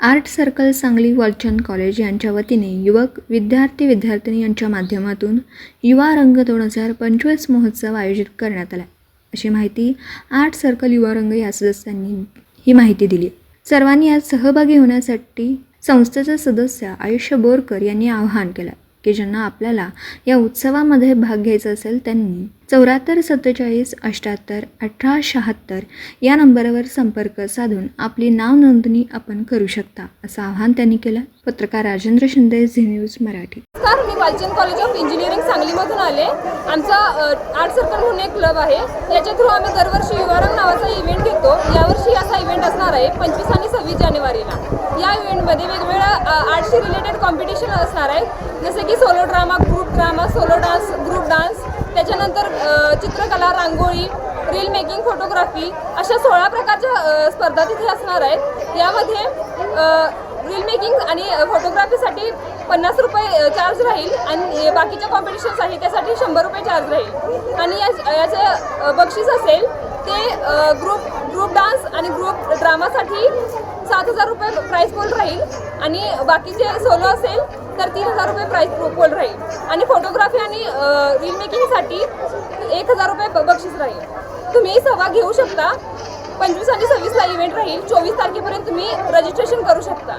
Art circle Sangli Walchand college यांच्या वतीने युवक विद्यार्थी विद्यार्थिनी यांच्या माध्यमातून युवा रंग दोन हजार पंचवीस महोत्सव आयोजित करण्यात आला. अशी माहिती आर्ट सर्कल युवा रंग या सदस्यांनी ही माहिती दिली. सर्वांनी यात सहभागी होण्यासाठी संस्थेचे सदस्य आयुष्य बोरकर यांनी आवाहन केलं. की ज्यांना आपल्याला या उत्सवामध्ये भाग घ्यायचा असेल त्यांनी चौऱ्याहत्तर सत्तेचाळीस अठ्ठ्याहत्तर अठरा शहात्तर या नंबरवर संपर्क साधून आपली नाव नोंदणी आपण करू शकता असं आवाहन त्यांनी केलं. पत्रकार Rajendra Shinde Zee news Marathi. Sir me Walchand college of engineering सांगलीमधून आले. आमचा आर्ट सर्कल म्हणून एक क्लब आहे. याच्या थ्रू आम्ही दरवर्षी युवारंग नावाचा इव्हेंट घेतो. यावर्षी असा इव्हेंट असणार आहे पंचवीस आणि सव्वीस जानेवारी. आर्टशी रिलेटेड कॉम्पिटिशन असणार आहे. जसे की solo drama group drama solo dance group dance त्याच्यानंतर चित्रकला रांगोळी रील मेकिंग फोटोग्राफी अशा सोळा प्रकारच्या स्पर्धा तिथे असणार आहेत. यामध्ये रील मेकिंग आणि फोटोग्राफीसाठी पन्नास रुपये चार्ज राहील आणि बाकीच्या कॉम्पिटिशन्स आहे त्यासाठी शंभर रुपये चार्ज राहील. आणि या याचं बक्षीस असेल ते ग्रुप ग्रुप डान्स आणि ग्रुप ड्रामासाठी सात हजार रुपये प्राईस पोल राहील आणि बाकीचे सोलो असेल तर तीन हजार रुपये प्राईस पोल राहील. आणि फोटोग्राफी आणि रील मेकिंगसाठी एक हजार रुपये ब- बक्षीस राहील. तुम्ही सहभाग घेऊ शकता. पंचवीस आणि सव्वीसला इव्हेंट राहील. चोवीस तारखेपर्यंत तुम्ही रजिस्ट्रेशन करू शकता.